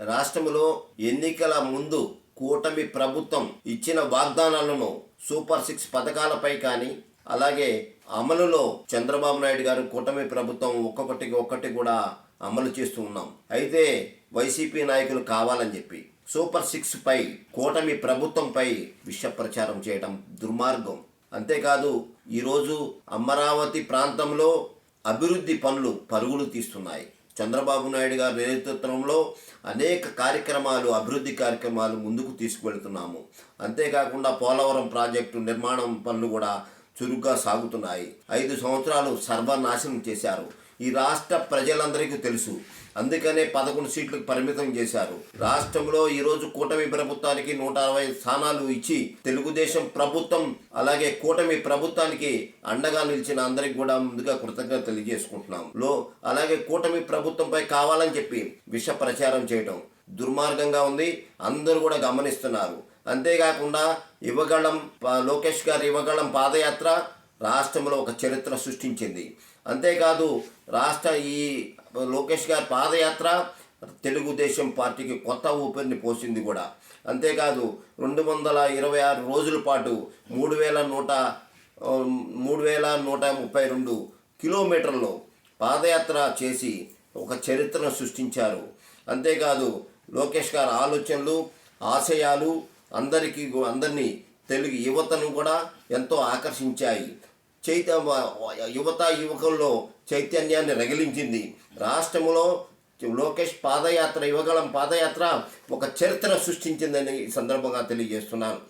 రాష్ట్రంలో ఎన్నికల ముందు కూటమి ప్రభుత్వం ఇచ్చిన వాగ్దానాలను సూపర్ సిక్స్ పథకాలపై కానీ అలాగే అమలులో చంద్రబాబు నాయుడు గారు కూటమి ప్రభుత్వం ఒక్కొక్కటికి ఒక్కటి కూడా అమలు చేస్తూ ఉన్నాం. అయితే వైసీపీ నాయకులు కావాలని చెప్పి సూపర్ సిక్స్ పై కూటమి ప్రభుత్వంపై విష ప్రచారం చేయడం దుర్మార్గం. అంతేకాదు ఈరోజు అమరావతి ప్రాంతంలో అభివృద్ధి పనులు పరుగులు తీస్తున్నాయి. చంద్రబాబు నాయుడు గారి నేతృత్వంలో అనేక కార్యక్రమాలు అభివృద్ధి కార్యక్రమాలు ముందుకు తీసుకువెళ్తున్నాము. అంతేకాకుండా పోలవరం ప్రాజెక్టు నిర్మాణం పనులు కూడా చురుగ్గా సాగుతున్నాయి. ఐదు సంవత్సరాలు సర్వనాశనం చేశారు. ఈ రాష్ట్ర ప్రజలందరికీ తెలుసు. అందుకనే పదకొండు సీట్లకు పరిమితం చేశారు. రాష్ట్రంలో ఈరోజు కూటమి ప్రభుత్వానికి నూట అరవై స్థానాలు ఇచ్చి తెలుగుదేశం ప్రభుత్వం అలాగే కూటమి ప్రభుత్వానికి అండగా నిలిచిన అందరికి కూడా ముందుగా కృతజ్ఞత తెలియజేసుకుంటున్నాం. లో అలాగే కూటమి ప్రభుత్వంపై కావాలని చెప్పి విష ప్రచారం చేయటం దుర్మార్గంగా ఉంది. అందరూ కూడా గమనిస్తున్నారు. అంతేకాకుండా ఇవ్వగళం లోకేష్ గారి ఇవ్వగళం పాదయాత్ర రాష్ట్రంలో ఒక చరిత్ర సృష్టించింది. అంతేకాదు రాష్ట్ర ఈ లోకేష్ గారి పాదయాత్ర తెలుగుదేశం పార్టీకి కొత్త ఊపిరిని పోసింది కూడా. అంతేకాదు రెండు వందల ఇరవై ఆరు రోజుల పాటు మూడు వేల నూట మూడు వేల నూట ముప్పై రెండు కిలోమీటర్లు పాదయాత్ర చేసి ఒక చరిత్రను సృష్టించారు. అంతేకాదు లోకేష్ గారి ఆలోచనలు ఆశయాలు అందరికీ అందరినీ తెలుగు యువతను కూడా ఎంతో ఆకర్షించాయి. చైత యువత యువకుల్లో చైతన్యాన్ని రగిలించింది. రాష్ట్రంలో లోకేష్ పాదయాత్ర యువగళం పాదయాత్ర ఒక చరిత్ర సృష్టించిందని ఈ సందర్భంగా తెలియజేస్తున్నాను